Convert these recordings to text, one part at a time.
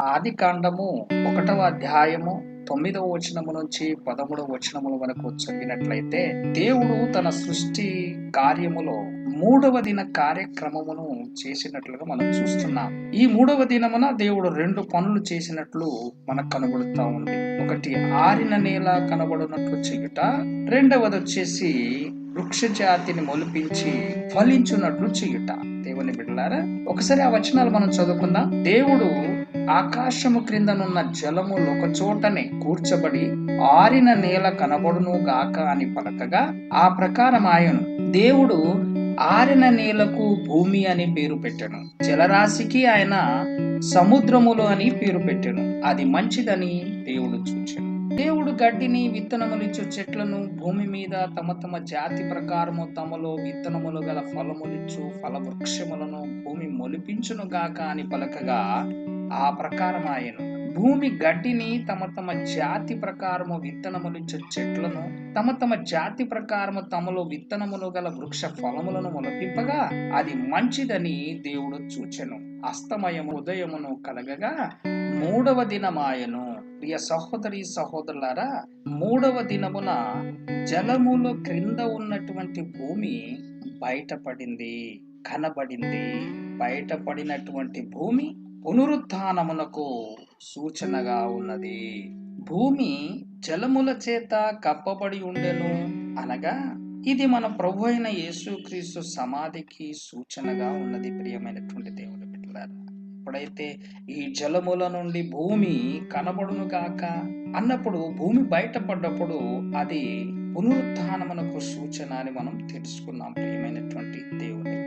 ఆది కాండము ఒకటవ అధ్యాయము తొమ్మిదవ వచనము నుంచి పదమూడవ వచనముల వరకు చదివినట్లయితే దేవుడు తన సృష్టి కార్యములో మూడవ దిన కార్యక్రమమును చేసినట్లుగా మనం చూస్తున్నాం. ఈ మూడవ దినమున దేవుడు రెండు పనులు చేసినట్లు మనకు కనబడుతా ఉంది. ఒకటి ఆరిన నేల కనబడినట్లు చేయుట రెండవది వచ్చేసి వృక్ష జాతిని మొలిపించి ఫలించున్నట్లు చేయుట. దేవుని బిడ్డలారా ఒకసారి ఆ వచనాలు మనం చదువుకుందాం. దేవుడు ఆకాశము క్రిందనున్న జలము ఒక చోటనే కూర్చబడి ఆరిన నేల కనబడును గాక అని పలకగా ఆ ప్రకారం ఆయను దేవుడు ఆరిన నేలకు భూమి అని పేరు పెట్టాను. జలరాశికి ఆయన సముద్రములు అని పేరు పెట్టెను. అది మంచిదని దేవుడు చూచాను. దేవుడు గడ్డిని విత్తనములిచ్చు చెట్లను భూమి మీద తమ తమ జాతి ప్రకారము తమలో విత్తనములు గల ఫలములిచ్చు ఫలవృక్షములను భూమి మొలిపించును గాక అని పలకగా ఆ ప్రకారం ఆయను. భూమి గడ్డిని తమ తమ జాతి ప్రకారము విత్తనములు చెట్లను తమ తమ జాతి ప్రకారము తమలో విత్తనములు గల వృక్ష ఫలములను మొలపింపగా అది మంచిదని దేవుడు చూచెను. అస్తమయము ఉదయమును కలగగా మూడవ దినమాయను. ప్రియ సహోదరి సహోదరులారా మూడవ దినమున జలములో క్రింద ఉన్నటువంటి భూమి బయటపడింది కనబడింది. బయటపడినటువంటి భూమి పునరుత్నమునకు సూచనగా ఉన్నది. భూమి జలముల చేత కప్పబడి ఉండెను అనగా ఇది మన ప్రభు అయిన యేసుక్రీస్తు సమాధికి సూచనగా ఉన్నది ప్రియమైనటువంటి దేవుని బిడ్డలారా. ఎప్పుడైతే ఈ జలముల నుండి భూమి కనబడును కాక అన్నప్పుడు భూమి బయటపడ్డప్పుడు అది పునరుత్నమునకు సూచన అని మనం తెలుసుకున్నాం ప్రియమైనటువంటి దేవుని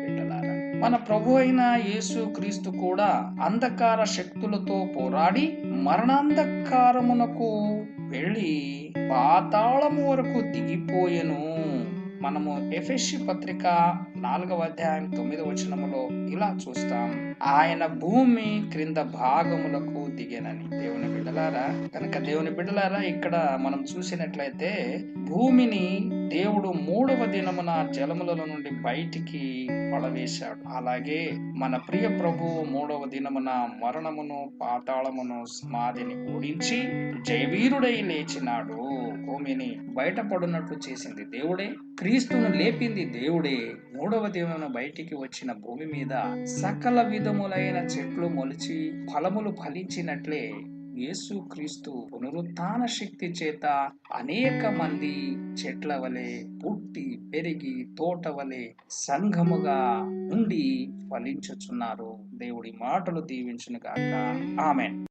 మన ప్రభు అయిన యేసు క్రీస్తు కూడా అంధకార శక్తులతో పోరాడి మరణాంధకారమునకు వెళ్ళి పాతాళము వరకు దిగిపోయెను. మనము ఎఫెసి పత్రిక నాలుగవ అధ్యాయం తొమ్మిది వచనములో ఇలా చూస్తాం. ఆయన భూమి క్రింద భాగములకు దిగేనని. దేవుని బిడ్డలారా కనుక దేవుని బిడ్డలారా ఇక్కడ మనం చూసినట్లయితే భూమిని దేవుడు మూడవ దినమున జలములలో నుండి బయటికి పడవేశాడు. అలాగే మన ప్రియ ప్రభు మూడవ దినమున మరణమును పాతాళమును సమాధిని ఓడించి జయవీరుడై లేచినాడు. భూమిని బయటపడినట్లు చేసింది దేవుడే క్రీస్తును లేపింది దేవుడే మూడవ దినమున బయటికి వచ్చిన భూమి మీద సకల విధములైన చెట్లు మొలిచి ఫలములు ఫలించినట్లే యేసు క్రీస్తు పునరుత్న శక్తి చేత అనేక మంది చెట్ల వలె పుట్టి పెరిగి తోట వలె సంఘముగా ఉండి ఫలించుచున్నారు. దేవుడి మాటలు దీవించును గాక ఆమెన్.